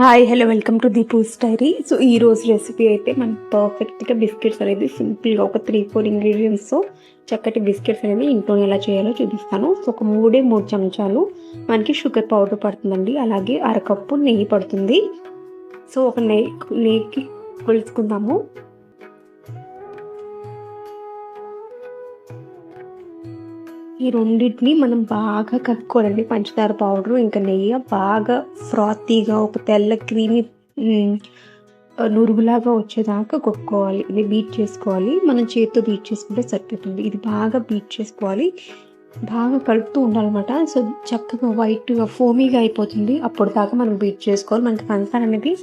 Hi hello welcome to Deepu's diary so ఈ రోజు recipe అయితే మనం పర్ఫెక్ట్గా బిస్కెట్స్ అనేది సింపుల్గా ఒక త్రీ ఫోర్ ఇంగ్రీడియంట్స్తో చక్కటి బిస్కెట్స్ అనేది ఇంట్లో ఎలా చేయాలో చూపిస్తాను. సో ఒక మూడే మూడు చెంచాలు మనకి షుగర్ పౌడర్ పడుతుందండి. అలాగే అరకప్పు నెయ్యి పడుతుంది. సో ఒక నెయ్యి నెయ్యికి కొలుసుకుందాము ఈ రెండింటిని మనం బాగా కలుపుకోవాలండి. పంచదార పౌడర్ ఇంకా నెయ్యి బాగా ఫ్రాతీగా ఒక తెల్ల క్రీమీ నురుగులాగా వచ్చేదాకా కొట్టుకోవాలి. ఇది బీట్ చేసుకోవాలి. మనం చేతితో బీట్ చేసుకుంటే సరిపోతుంది. ఇది బాగా బీట్ చేసుకోవాలి. బాగా కలుపుతూ ఉండాలన్నమాట. సో చక్కగా వైట్గా ఫోమీగా అయిపోతుంది. అప్పుడు దాకా మనం బీట్ చేసుకోవాలి. మనకి పంచదార అనేది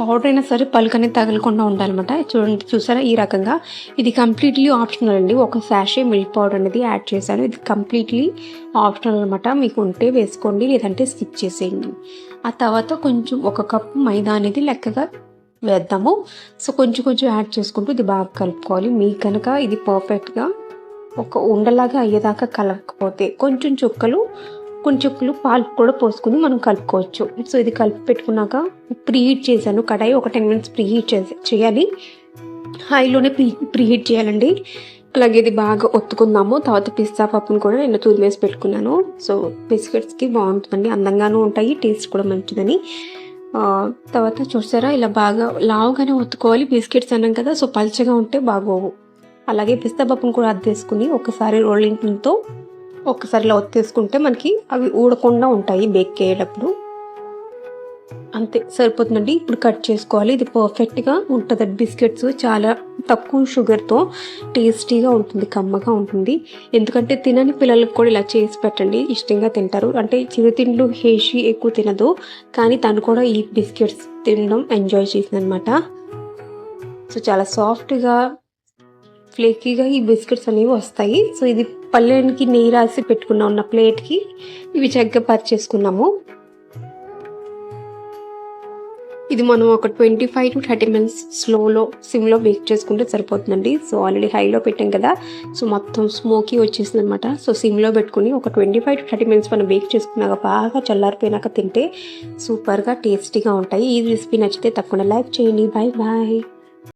పౌడర్ అయినా సరే పలుకు అనేది తగలకుండా ఉండాలన్నమాట. చూడండి చూసారా? ఈ రకంగా. ఇది కంప్లీట్లీ ఆప్షనల్ అండి. ఒక శాషే మిల్క్ పౌడర్ అనేది యాడ్ చేశాను. ఇది కంప్లీట్లీ ఆప్షనల్ అనమాట మీకు ఉంటే వేసుకోండి లేదంటే స్కిప్ చేసేయండి. ఆ తర్వాత కొంచెం ఒక కప్పు మైదా అనేది లెక్కగా వేద్దాము. సో కొంచెం కొంచెం యాడ్ చేసుకుంటూ ఇది బాగా కలుపుకోవాలి. మీకు కనుక ఇది పర్ఫెక్ట్గా ఒక ఉండలాగా అయ్యేదాకా కలపకపోతే కొంచెం చుక్కలు కొన్ని చుక్కలు పాలు కూడా పోసుకుని మనం కలుపుకోవచ్చు. సో ఇది కలిపి పెట్టుకున్నాక ప్రీ హీట్ చేశాను. కడాయి ఒక టెన్ మినిట్స్ ప్రీ హీట్ చేయాలి. హైలోనే ప్రీ ప్రీ హీట్ చేయాలండి. అలాగే ఇది బాగా ఒత్తుకుందాము. తర్వాత పిస్తా పప్పును కూడా నేను తురిమేసి పెట్టుకున్నాను. సో బిస్కెట్స్కి బాగుంటుందండి. అందంగానూ ఉంటాయి. టేస్ట్ కూడా మంచిదని. తర్వాత చూసారా? ఇలా బాగా లావుగానే ఒత్తుకోవాలి. బిస్కెట్స్ అన్నాం కదా సో పల్చగా ఉంటే బాగోవు. అలాగే పిస్తా పప్పును కూడా అద్దేసుకుని ఒకసారి రోలింగ్ పిన్తో ఒక్కసారి ఇలా ఒత్తేసుకుంటే మనకి అవి ఊడకుండా ఉంటాయి బేక్ అయ్యేటప్పుడు. అంతే సరిపోతుందండి. ఇప్పుడు కట్ చేసుకోవాలి. ఇది పర్ఫెక్ట్గా ఉంటుంది బిస్కెట్స్ చాలా తక్కువ షుగర్తో టేస్టీగా ఉంటుంది కమ్మగా ఉంటుంది. ఎందుకంటే తినని పిల్లలకు కూడా ఇలా చేసి పెట్టండి. ఇష్టంగా తింటారు. అంటే చిరుతిండ్లు హేషి ఎక్కువ తినదు. కానీ తను కూడా ఈ బిస్కెట్స్ తినడం ఎంజాయ్ చేసిందనమాట సో చాలా సాఫ్ట్గా ఫ్లేకీగా ఈ బిస్కెట్స్ అనేవి వస్తాయి. సో ఇది పల్లెనికి నెయ్యి రాసి పెట్టుకున్న ఉన్న ప్లేట్కి ఇవి చక్కగా పరిచేసుకున్నాము ఇది మనం ఒక twenty five to thirty minutes స్లోలో సిమ్లో బేక్ చేసుకుంటే సరిపోతుందండి. సో ఆల్రెడీ హైలో పెట్టాం కదా. సో మొత్తం స్మోకీ వచ్చేసింది అనమాట సో సిమ్లో పెట్టుకుని ఒక twenty five to thirty minutes మనం బేక్ చేసుకున్నాక బాగా చల్లారిపోయినాక తింటే సూపర్గా టేస్టీగా ఉంటాయి. ఈ రెసిపీ నచ్చితే తప్పకుండా లైక్ చేయండి. Bye bye